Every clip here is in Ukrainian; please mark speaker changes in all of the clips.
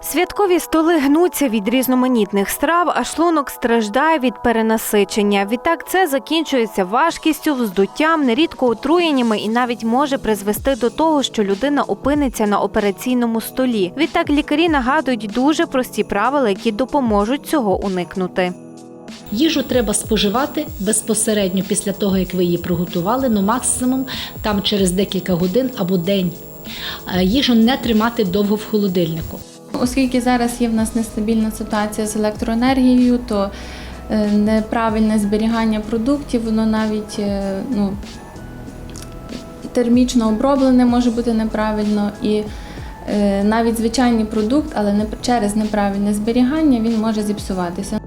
Speaker 1: Святкові столи гнуться від різноманітних страв, а шлунок страждає від перенасичення. Відтак це закінчується важкістю, вздуттям, нерідко отруєннями і навіть може призвести до того, що людина опиниться на операційному столі. Відтак лікарі нагадують дуже прості правила, які допоможуть цього уникнути.
Speaker 2: Їжу треба споживати безпосередньо після того, як ви її приготували, ну максимум там через декілька годин або день. Е, Їжу не тримати довго в холодильнику.
Speaker 3: Оскільки зараз є в нас нестабільна ситуація з електроенергією, то е, неправильне зберігання продуктів, воно навіть е, ну, термічно оброблене може бути неправильно, і е, навіть звичайний продукт, але через неправильне зберігання він може зіпсуватися.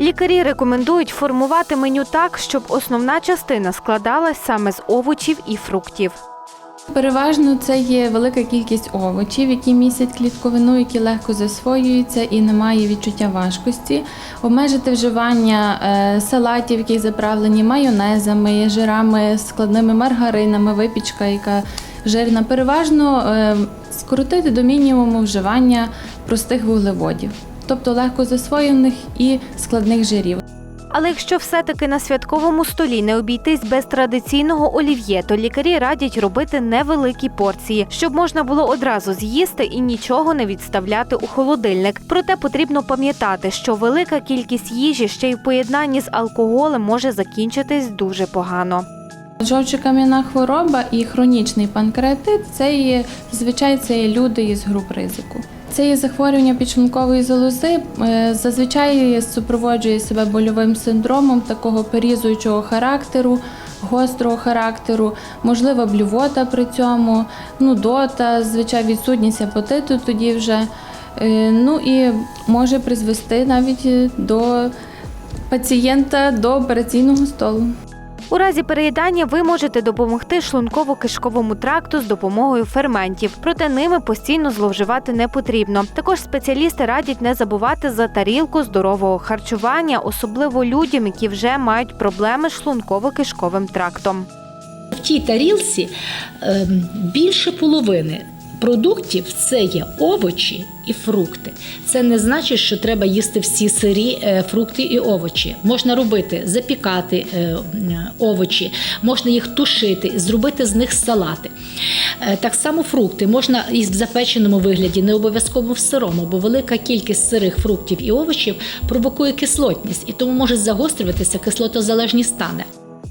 Speaker 1: Лікарі рекомендують формувати меню так, щоб основна частина складалась саме з овочів і фруктів.
Speaker 3: Переважно це є велика кількість овочів, які містять клітковину, які легко засвоюються і немає відчуття важкості. Обмежити вживання е, салатів, які заправлені майонезами, жирами, складними маргаринами, випічка, яка жирна. Переважно е, скоротити до мінімуму вживання простих вуглеводів, тобто легко засвоєних і складних жирів.
Speaker 1: Але якщо все-таки на святковому столі не обійтись без традиційного олів'є, то лікарі радять робити невеликі порції, щоб можна було одразу з'їсти і нічого не відставляти у холодильник. Проте потрібно пам'ятати, що велика кількість їжі ще й в поєднанні з алкоголем може закінчитись дуже погано.
Speaker 3: Жовчокам'яна хвороба і хронічний панкреатит це є зазвичай це є люди із груп ризику. Це є захворювання підшлункової залози. е, Зазвичай супроводжує себе больовим синдромом такого перізуючого характеру, гострого характеру, можлива блювота при цьому, нудота, звичай відсутність апетиту тоді вже. Е, Ну і може призвести навіть е, до пацієнта до операційного столу.
Speaker 1: У разі переїдання ви можете допомогти шлунково-кишковому тракту з допомогою ферментів, проте ними постійно зловживати не потрібно. Також спеціалісти радять не забувати за тарілку здорового харчування, особливо людям, які вже мають проблеми з шлунково-кишковим трактом.
Speaker 2: В тій тарілці ем, більше половини продуктів це є овочі і фрукти. Це не значить, що треба їсти всі сирі е, фрукти і овочі. Можна робити, запікати е, овочі, можна їх тушити, зробити з них салати. Е, Так само фрукти можна і в запеченому вигляді, не обов'язково в сирому, бо велика кількість сирих фруктів і овочів провокує кислотність і тому може загострюватися кислотозалежні стани.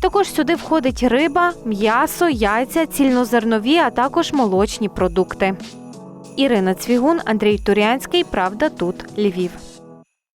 Speaker 1: Також сюди входить риба, м'ясо, яйця, цільнозернові, а також молочні продукти. Ірина Цвігун, Андрій Турянський. Правда тут Львів.